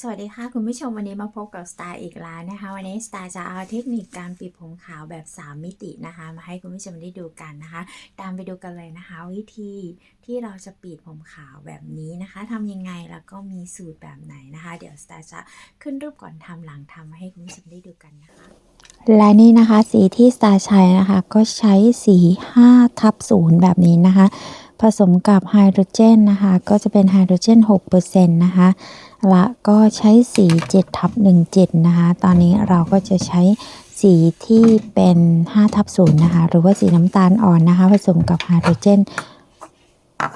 สวัสดีค่ะคุณผู้ชมวันนี้มาพบกับสตาร์อีกแล้วนะคะ วันนี้สตาร์จะเอาเทคนิคการปิดผมขาวแบบ 3 มิตินะคะ มาให้คุณผู้ชมได้ดูกันนะคะ ตามไปดูกันเลยนะคะ วิธีที่เราจะปิดผมขาวแบบนี้นะคะทำยังไงแล้วก็มีสูตรแบบไหนนะคะ เดี๋ยวสตาร์จะขึ้นรูปก่อนทำหลังทำมาให้คุณผู้ชมได้ดูกันนะคะ และนี่นะคะสีที่สตาร์ใช้นะคะ ก็ใช้สี5ทับ0แบบนี้นะคะ ผสมกับไฮโดรเจนนะคะ ก็จะเป็นไฮโดรเจน6%นะคะและก็ใช้สี7ทับ17นะคะ ตอนนี้เราก็จะใช้สีที่เป็น5ทับ0นะคะ หรือว่าสีน้ำตาลอ่อนนะคะ ผสมกับไฮโดรเจน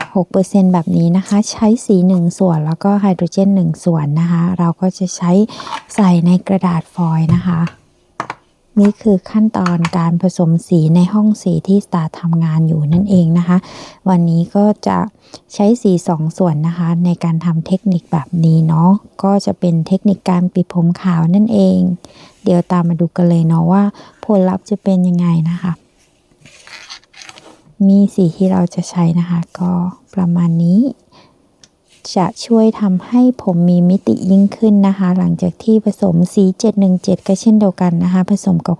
6%แบบนี้นะคะ ใช้สี 1 ส่วนแล้วก็ไฮโดรเจน 1 ส่วนนะคะ เราก็จะใช้ใส่ในกระดาษฟอยล์นะคะ นี่คือขั้นตอนการผสมสีในห้องสีที่สตาร์ทำงานอยู่นั่นเองนะคะ วันนี้ก็จะใช้สีสองส่วนนะคะ ในการทำเทคนิคแบบนี้เนาะก็จะเป็นเทคนิคการปิดผมขาวนั่นเอง เดี๋ยวตามมาดูกันเลยเนาะว่าผลลัพธ์จะเป็นยังไงนะคะ มีสีที่เราจะใช้นะคะ ก็ประมาณนี้ จะช่วยทำให้ผมมีมิติยิ่งขึ้นนะคะ หลังจากที่ผสมสี 717 ก็เช่นเดียวกันนะคะ ผสมกับ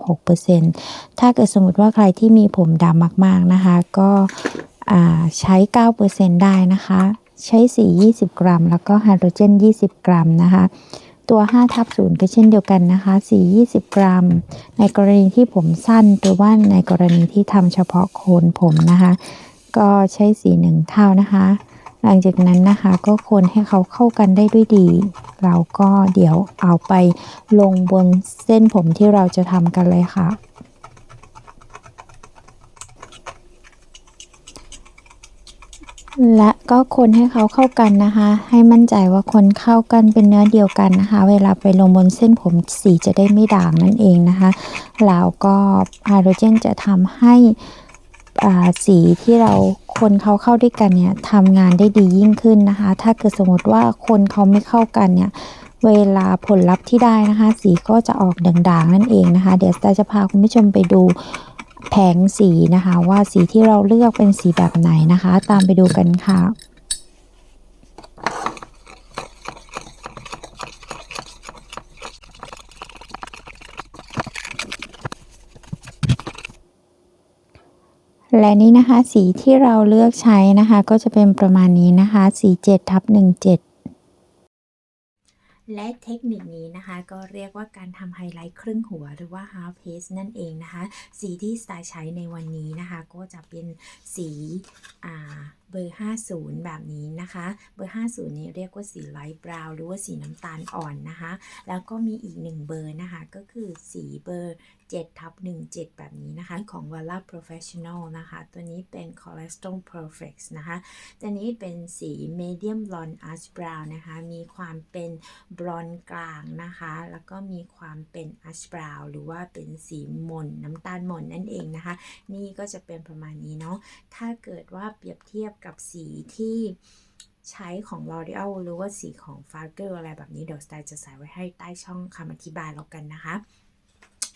6%ถ้าเกิดสมมติว่าใครที่มีผมดำมากๆนะคะ ก็อ่าใช้ 9%ได้นะคะ ใช้สี 20 กรัม แล้วก็ไฮโดรเจน 20 กรัมนะคะตัว5ทับ0ก็เช่นเดียวกันนะคะสี20 กรัม ในกรณีที่ผมสั้นหรือว่าในกรณีที่ทำเฉพาะโคนผมนะคะ ก็ใช้สีหนึ่งเท่านะคะ หลังจากนั้นนะคะก็คนให้เขาเข้ากันได้ด้วยดี เราก็เดี๋ยวเอาไปลงบนเส้นผมที่เราจะทำกันเลยค่ะ และก็คนให้เขาเข้ากันนะคะ ให้มั่นใจว่าคนเข้ากันเป็นเนื้อเดียวกันนะคะ เวลาไปลงบนเส้นผมสีจะได้ไม่ด่างนั่นเองนะคะ แล้วก็ไฮโดรเจนจะทำให้ สีที่เราคนเขาเข้าด้วยกันเนี่ยทำงานได้ดียิ่งขึ้นนะคะ ถ้าเกิดสมมติว่าคนเขาไม่เข้ากันเนี่ยเวลาผลลัพธ์ที่ได้นะคะ สีก็จะออกด่างๆนั่นเองนะคะ เดี๋ยวตาร์จะพาคุณผู้ชมไปดูแผงสีนะคะ ว่าสีที่เราเลือกเป็นสีแบบไหนนะคะ ตามไปดูกันค่ะ และนี่นะคะสีที่เราเลือกใช้นะคะ ก็จะเป็นประมาณนี้นะคะ สี7ทับ17 และเทคนิคนี้นะคะ ก็เรียกว่าการทำไฮไลท์ครึ่งหัวหรือว่า half face นั่นเองนะคะ สีที่สไตล์ใช้ในวันนี้นะคะ ก็จะเป็นสีอ่า เบอร์ 50 แบบนี้นะคะ เบอร์ 50 นี้เรียกว่าสีไลท์บราวน์หรือว่าสีน้ำตาลอ่อนนะคะ แล้วก็มีอีกหนึ่งเบอร์นะคะ ก็คือสีเบอร์7ทับ17 แบบนี้นะคะ ของ Walla Professional นะคะ ตัวนี้เป็น Cholesterol Perfect นะคะ ตัวนี้เป็นสี Medium Blonde Ash Brown นะคะ มีความเป็นบลอนด์กลางนะคะ แล้วก็มีความเป็น Ash Brown หรือว่าเป็นสีหม่นน้ำตาลหม่นนั่นเองนะคะ นี่ก็จะเป็นประมาณนี้เนาะ ถ้าเกิดว่าเปรียบเทียบกับสีที่ใช้ของ L'Oreal หรือว่าสีของ f a r g e r อะไรแบบนี้เดี๋ยวสไตล์จะใส่ไว้ให้ใต้ช่องคำอธิบายแล้วกันนะคะ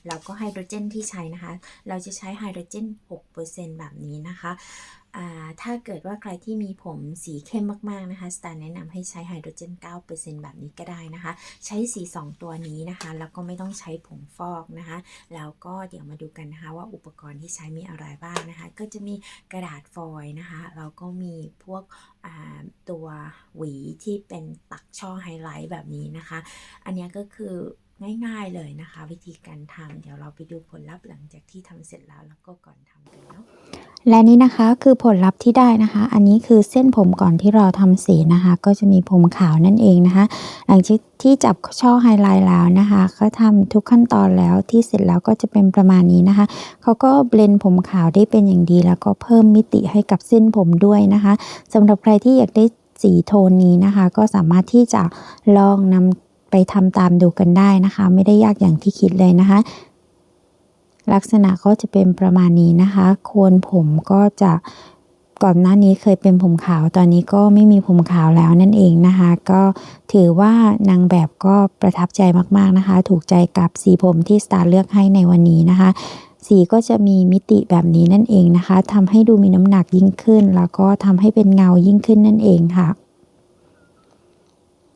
แล้วก็ไฮโดรเจนที่ใช้นะคะ เราจะใช้ไฮโดรเจน 6%แบบนี้นะคะ ถ้าเกิดว่าใครที่มีผมสีเข้มมากๆนะคะสตาร์แนะนำให้ใช้ไฮโดรเจน 9%แบบนี้ก็ได้นะคะ ใช้สี 2 ตัวนี้นะคะ แล้วก็ไม่ต้องใช้ผงฟอกนะคะ แล้วก็เดี๋ยวมาดูกันนะคะว่าอุปกรณ์ที่ใช้มีอะไรบ้างนะคะ ก็จะมีกระดาษฟอยล์นะคะแล้วก็มีพวกตัวหวีที่เป็นตักช่อไฮไลท์แบบนี้นะคะ อันนี้ก็คือง่ายๆเลยนะคะ วิธีการทำเดี๋ยวเราไปดูผลลัพธ์หลังจากที่ทำเสร็จแล้วแล้วก็ก่อนทำกันเนาะ และนี่นะคะคือผลลัพธ์ที่ได้นะคะ อันนี้คือเส้นผมก่อนที่เราทำสีนะคะ ก็จะมีผมขาวนั่นเองนะคะ หลังจากที่จับช่อไฮไลท์แล้วนะคะ ก็ทำทุกขั้นตอนแล้วที่เสร็จแล้วก็จะเป็นประมาณนี้นะคะเขาก็เบลนผมขาวได้เป็นอย่างดี แล้วก็เพิ่มมิติให้กับเส้นผมด้วยนะคะสำหรับใครที่อยากได้สีโทนนี้นะคะ ก็สามารถที่จะลองนำไปทำตามดูกันได้นะคะ ไม่ได้ยากอย่างที่คิดเลยนะคะ ลักษณะก็จะเป็นประมาณนี้นะคะโคนผมก็จะก่อนหน้านี้เคยเป็นผมขาวตอนนี้ก็ไม่มีผมขาวแล้วนั่นเองนะคะ ก็ถือว่านางแบบก็ประทับใจมากๆนะคะ ถูกใจกับสีผมที่สตาร์เลือกให้ในวันนี้นะคะ สีก็จะมีมิติแบบนี้นั่นเองนะคะทำให้ดูมีน้ำหนักยิ่งขึ้น แล้วก็ทำให้เป็นเงายิ่งขึ้นนั่นเองค่ะ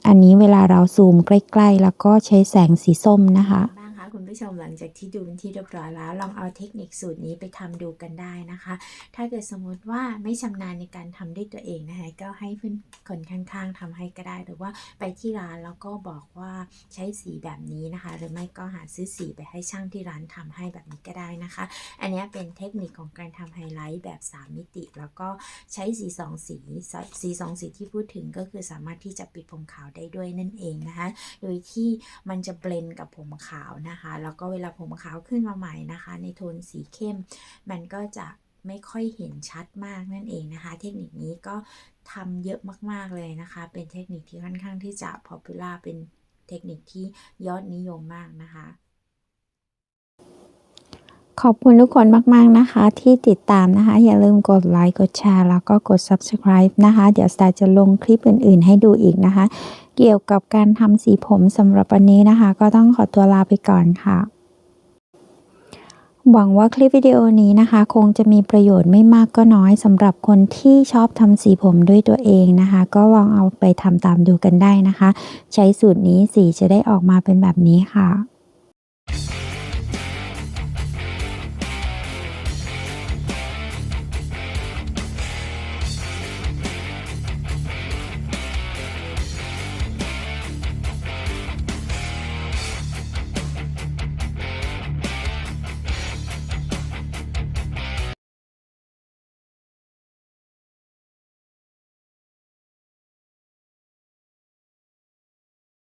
อันนี้เวลาเราซูมใกล้ ๆ แล้วก็ใช้แสงสีส้มนะคะ คุณผู้ชมหลังจากที่ดูเป็นที่เรียบร้อยแล้วลองเอาเทคนิคสูตรนี้ไปทำดูกันได้นะคะ ถ้าเกิดสมมติว่าไม่ชำนาญในการทำด้วยตัวเองนะคะก็ให้เพื่อนคนข้างๆทำให้ก็ได้ หรือว่าไปที่ร้านแล้วก็บอกว่าใช้สีแบบนี้นะคะ หรือไม่ก็หาซื้อสีไปให้ช่างที่ร้านทำให้แบบนี้ก็ได้นะคะ อันนี้เป็นเทคนิคของการทำไฮไลท์แบบ 3 มิติ แล้วก็ใช้สีสองสีสีสองสีที่พูดถึงก็คือสามารถที่จะปิดผมขาวได้ด้วยนั่นเองนะคะ โดยที่มันจะเบลนกับผมขาวนะคะแล้วก็เวลาผมขาวขึ้นมาใหม่นะคะ ในโทนสีเข้ม มันก็จะไม่ค่อยเห็นชัดมากนั่นเองนะคะ เทคนิคนี้ก็ทำเยอะมากๆเลยนะคะ เป็นเทคนิคที่ค่อนข้างที่จะ popular เป็นเทคนิคที่ยอดนิยมมากนะคะ ขอบคุณทุกคนมาก ๆ นะคะ ที่ติดตามนะคะ อย่าลืมกดไลค์กดแชร์ แล้วก็กด subscribe นะคะ เดี๋ยวสตาร์จะลงคลิปอื่น ๆ ให้ดูอีกนะคะ เกี่ยวกับการทำสีผมสำหรับวันนี้นะคะ ก็ต้องขอตัวลาไปก่อนค่ะ หวังว่าคลิปวิดีโอนี้นะคะ คงจะมีประโยชน์ไม่มากก็น้อยสำหรับคนที่ชอบทำสีผมด้วยตัวเองนะคะ ก็ลองเอาไปทำตามดูกันได้นะคะ ใช้สูตรนี้สีจะได้ออกมาเป็นแบบนี้ค่ะ